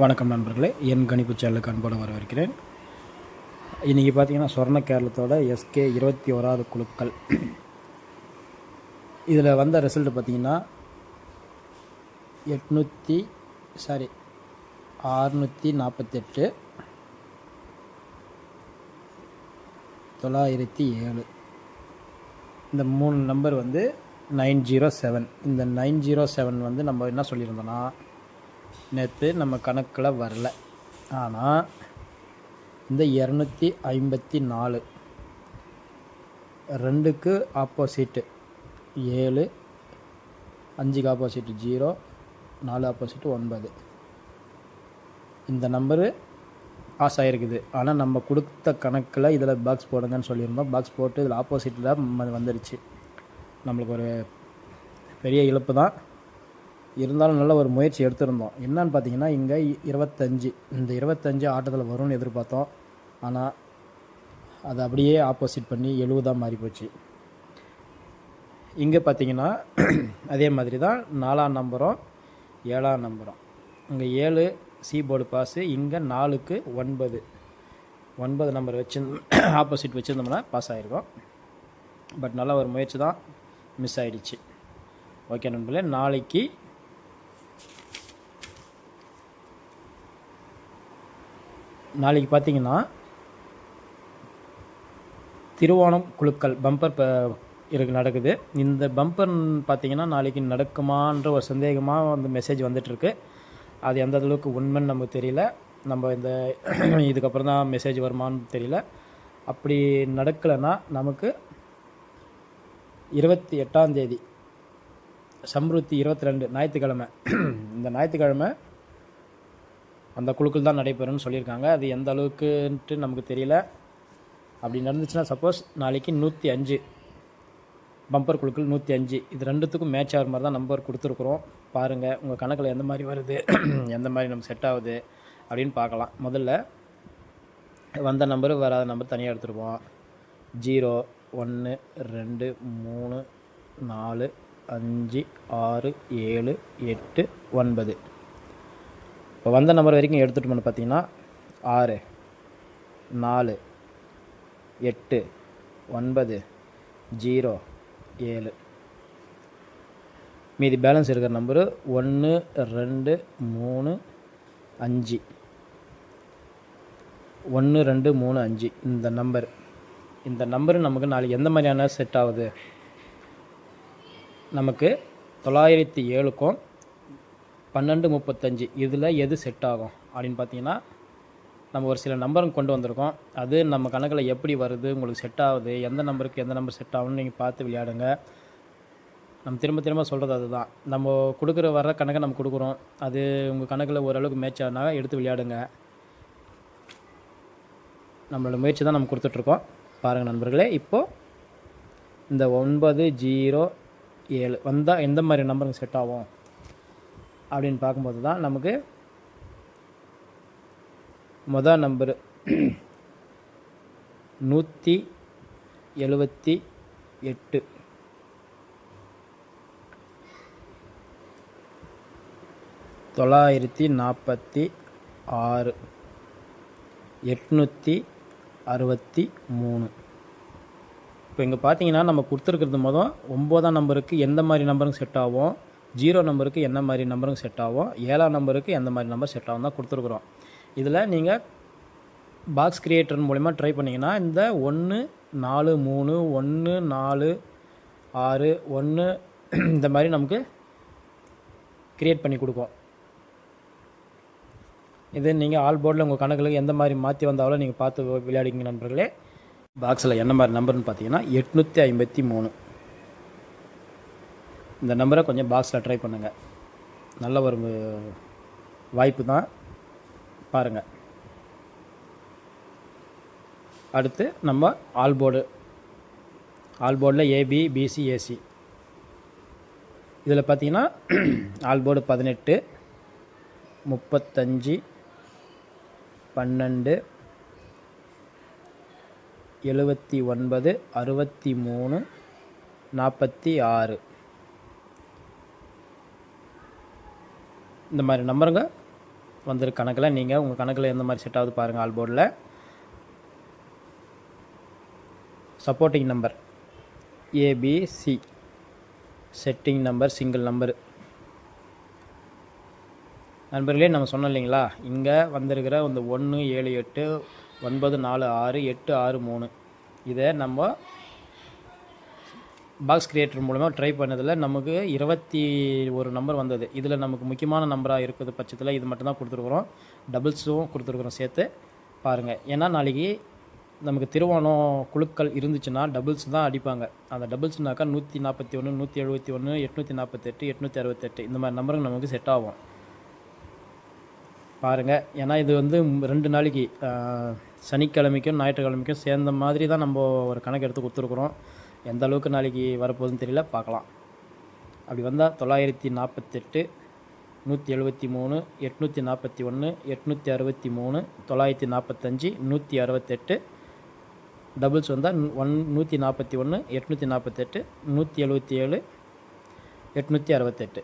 வணக்கம் நண்பர்களே. என் கணிப்பு சேனலுக்கு அன்போடு வரவேற்கிறேன். இன்றைக்கி பார்த்தீங்கன்னா சொர்ண கேரளத்தோட எஸ்கே இருபத்தி ஓராவது குழுக்கள். இதில் வந்த ரிசல்ட் பார்த்திங்கன்னா எட்நூற்றி சாரி ஆறுநூற்றி நாற்பத்தெட்டு தொள்ளாயிரத்தி ஏழு. இந்த மூணு நம்பர் வந்து நைன் ஜீரோ செவன். இந்த நைன் ஜீரோ செவன் வந்து நம்ம என்ன சொல்லியிருந்தோன்னா நேற்று நம்ம கணக்கில் வரல. ஆனால் இந்த இரநூத்தி ஐம்பத்தி நாலு ரெண்டுக்கு ஆப்போசிட்டு ஏழு அஞ்சுக்கு ஆப்போசிட்டு ஜீரோ நாலு ஆப்போசிட்டு ஒன்பது. இந்த நம்பரு பாஸ் ஆகிருக்குது ஆனால் நம்ம கொடுத்த கணக்கில் இதில் பாக்ஸ் போடுங்கன்னு சொல்லியிருந்தோம். பாக்ஸ் போட்டு இதில் ஆப்போசிட்டில் வந்துடுச்சு நம்மளுக்கு ஒரு பெரிய இழப்பு தான். இருந்தாலும் நல்ல ஒரு முயற்சி எடுத்திருந்தோம். என்னன்னு பார்த்தீங்கன்னா இங்கே இருபத்தஞ்சி இந்த இருபத்தஞ்சி ஆட்டத்தில் வரும்னு எதிர்பார்த்தோம். ஆனால் அது அப்படியே ஆப்போசிட் பண்ணி எழுபதாக மாறி போச்சு இங்கே பார்த்தீங்கன்னா அதே மாதிரி தான் நாலாம் நம்பரும் ஏழாம் நம்பரும். இங்கே ஏழு சி போர்டு பாஸு இங்கே நாலுக்கு ஒன்பது. ஒன்பது நம்பர் வச்சு ஆப்போசிட் வச்சுருந்தோம்னா பாஸ் ஆகிருக்கும் பட் நல்ல ஒரு முயற்சி தான் மிஸ் ஆகிடுச்சு ஓகே நண்பர்களே நாளைக்கு நாளைக்கு பார்த்தீங்கன்னா திருவோணம் குழுக்கள் பம்பர் இப்போ இருக்கு நடக்குது. இந்த பம்பர் பார்த்தீங்கன்னா நாளைக்கு நடக்குமான்ற ஒரு சந்தேகமாக வந்து மெசேஜ் வந்துட்டுருக்கு. அது எந்த அளவுக்கு உண்மைன்னு நமக்கு தெரியல. நம்ம இந்த இதுக்கப்புறம் தான் மெசேஜ் வருமான்னு தெரியல. அப்படி நடக்கலைன்னா நமக்கு இருபத்தி எட்டாம் தேதி சம்ருத்தி இருபத்தி ரெண்டு ஞாயிற்றுக்கிழமை. இந்த ஞாயிற்றுக்கிழமை அந்த குழுக்கள் தான் நடைபெறும்னு சொல்லியிருக்காங்க. அது எந்த அளவுக்குன்ட்டு நமக்கு தெரியல. அப்படி நடந்துச்சுன்னா சப்போஸ் நாளைக்கு நூற்றி அஞ்சு பம்பர் குழுக்கள் நூற்றி அஞ்சு. இது ரெண்டுத்துக்கும் மேட்ச் ஆகிற மாதிரி தான் நம்பர் கொடுத்துருக்குறோம். பாருங்கள் உங்கள் கணக்கில் எந்த மாதிரி வருது? எந்த மாதிரி நமக்கு செட் ஆகுது? அப்படின்னு பார்க்கலாம். முதல்ல வந்த நம்பரு வராத நம்பர் தனியாக எடுத்துருப்போம். ஜீரோ ஒன்று ரெண்டு மூணு நாலு அஞ்சு ஆறு ஏழு எட்டு ஒன்பது. இப்போ வந்த நம்பர் வரைக்கும் எடுத்துட்டோம்னு பார்த்தீங்கன்னா ஆறு நாலு எட்டு ஒன்பது ஜீரோ ஏழு. மீதி பேலன்ஸ் இருக்கிற நம்பரு ஒன்று ரெண்டு மூணு அஞ்சு. ஒன்று ரெண்டு மூணு அஞ்சு. இந்த நம்பர். இந்த நம்பரு நமக்கு நாளைக்கு எந்த மாதிரியான செட் ஆகுது? நமக்கு தொள்ளாயிரத்தி ஏழுக்கும் பன்னெண்டு முப்பத்தஞ்சு இதில் எது செட் ஆகும்? அப்படின்னு பார்த்தீங்கன்னா நம்ம ஒரு சில நம்பரும் கொண்டு வந்திருக்கோம். அது நம்ம கணக்கில் எப்படி வருது உங்களுக்கு செட் ஆகுது எந்த நம்பருக்கு எந்த நம்பர் செட் ஆகும்னு நீங்கள் பார்த்து விளையாடுங்க. நம்ம திரும்ப திரும்ப சொல்கிறது அதுதான். நம்ம கொடுக்குற வர்ற கணக்கை நம்ம கொடுக்குறோம். அது உங்கள் கணக்கில் ஓரளவுக்கு மேட்ச் ஆனா எடுத்து விளையாடுங்க. நம்மளோட முயற்சி தான் நம்ம கொடுத்துட்ருக்கோம். பாருங்கள் நண்பர்களே இப்போது இந்த ஒன்பது ஜீரோ ஏழு வந்தால் எந்த மாதிரி நம்பருக்கு செட் ஆகும்? அப்படின்னு பார்க்கும்போது தான் நமக்கு மொதல் நம்பரு. நூற்றி எழுபத்தி எட்டு. தொள்ளாயிரத்தி நாற்பத்தி ஆறு. எட்நூற்றி அறுபத்தி மூணு. இப்போ இங்கே பார்த்தீங்கன்னா நம்ம கொடுத்துருக்கிறது மொதல் ஒம்போதாம் நம்பருக்கு எந்த மாதிரி நம்பருக்கு செட் ஆகும்? ஜீரோ நம்பருக்கு என்ன மாதிரி நம்பருக்கு செட் ஆகும் ஏழாம் நம்பருக்கு எந்த மாதிரி நம்பர் செட் ஆகும் தான் கொடுத்துருக்குறோம். இதில் நீங்கள் பாக்ஸ் கிரியேட்டர் மூலிமா ட்ரை பண்ணிங்கன்னா இந்த ஒன்று நாலு மூணு ஒன்று நாலு ஆறு ஒன்று இந்த மாதிரி நமக்கு க்ரியேட் பண்ணி கொடுக்கும். இது நீங்கள் ஆல் போர்டில் உங்கள் கணக்கில் எந்த மாதிரி மாற்றி வந்தாலும் நீங்கள் பார்த்து விளையாடிங்க நண்பர்களே. பாக்ஸில் என்ன மாதிரி நம்பர்னு பார்த்தீங்கன்னா எட்நூற்றி ஐம்பத்தி மூணு. இந்த நம்பரை கொஞ்சம் பாக்ஸில் ட்ரை பண்ணுங்கள் நல்ல ஒரு வாய்ப்பு தான். பாருங்கள் அடுத்து நம்ம ஆல் போர்டு ஆல் போர்டில் A B B C A C இதில் பார்த்தீங்கன்னா ஆல் போர்டு பதினெட்டு முப்பத்தஞ்சு பன்னெண்டு எழுபத்தி ஒன்பது அறுபத்தி மூணு நாற்பத்தி ஆறு. இந்த மாதிரி நம்பருங்க. வந்திருக்க கணக்கில் நீங்கள் உங்கள் கணக்கில் எந்த மாதிரி செட் ஆகுது பாருங்கள் ஆல் போர்டில் supporting number A B C setting number single number நண்பர்களே நம்ம சொன்னோம் இல்லைங்களா? இங்கே வந்திருக்கிற இந்த ஒன்று ஏழு எட்டு ஒன்பது நாலு ஆறு எட்டு ஆறு மூணு. இதை நம்ம பாக்ஸ் கிரியேட்டர் மூலமாக ட்ரை பண்ணதில் நமக்கு இருபத்தி ஒரு நம்பர் வந்தது. இதில் நமக்கு முக்கியமான நம்பராக இருக்கிற பட்சத்தில் இது மட்டும்தான் கொடுத்துருக்குறோம். டபுள்ஸும் கொடுத்துருக்குறோம் சேர்த்து. பாருங்கள் ஏன்னா நாளைக்கு நமக்கு திருவோணம் குழுக்கள் இருந்துச்சுன்னா டபுள்ஸ் தான் அடிப்பாங்க. அந்த டபுள்ஸ்னாக்கா நூற்றி நாற்பத்தி ஒன்று நூற்றி எழுபத்தி ஒன்று எட்நூற்றி நாற்பத்தெட்டு எட்நூற்றி அறுபத்தெட்டு இந்த மாதிரி நம்பருக்கு நமக்கு செட் ஆகும். பாருங்கள் ஏன்னா இது வந்து ரெண்டு நாளைக்கு சனிக்கிழமைக்கும் ஞாயிற்றுக்கிழமைக்கும் சேர்ந்த மாதிரி தான் நம்ம ஒரு கணக்கு எடுத்து கொடுத்துருக்குறோம். எந்த அளவுக்கு நாளைக்கு வரப்போகுதுன்னு தெரியல பார்க்கலாம். அப்படி வந்தால் தொள்ளாயிரத்தி நாற்பத்தெட்டு நூற்றி எழுபத்தி மூணு எட்நூற்றி நாற்பத்தி ஒன்று எட்நூற்றி அறுபத்தி மூணு தொள்ளாயிரத்தி நாற்பத்தஞ்சு நூற்றி அறுபத்தெட்டு டபுள்ஸ் வந்தால் ஒன் நூற்றி நாற்பத்தி ஒன்று எட்நூற்றி நாற்பத்தெட்டு நூற்றி எழுபத்தி ஏழு எட்நூற்றி அறுபத்தெட்டு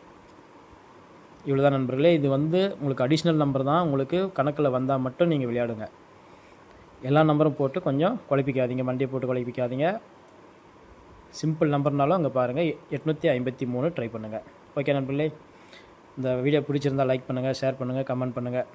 இவ்வளோ தான் நண்பர்களே இது வந்து உங்களுக்கு அடிஷ்னல் நம்பர் தான். உங்களுக்கு கணக்கில் வந்தால் மட்டும் நீங்கள் விளையாடுங்க. எல்லா நம்பரும் போட்டு கொஞ்சம் குழப்பிக்காதீங்க மண்டியை போட்டு குழப்பிக்காதீங்க. சிம்பிள் நம்பர்னாலும் அங்கே பாருங்கள் எட்நூற்றி ஐம்பத்தி மூணு ட்ரை பண்ணுங்கள் ஓகே நண்பர்களே? இந்த வீடியோ பிடிச்சிருந்தா லைக் பண்ணுங்கள் ஷேர் பண்ணுங்கள் கமெண்ட் பண்ணுங்கள்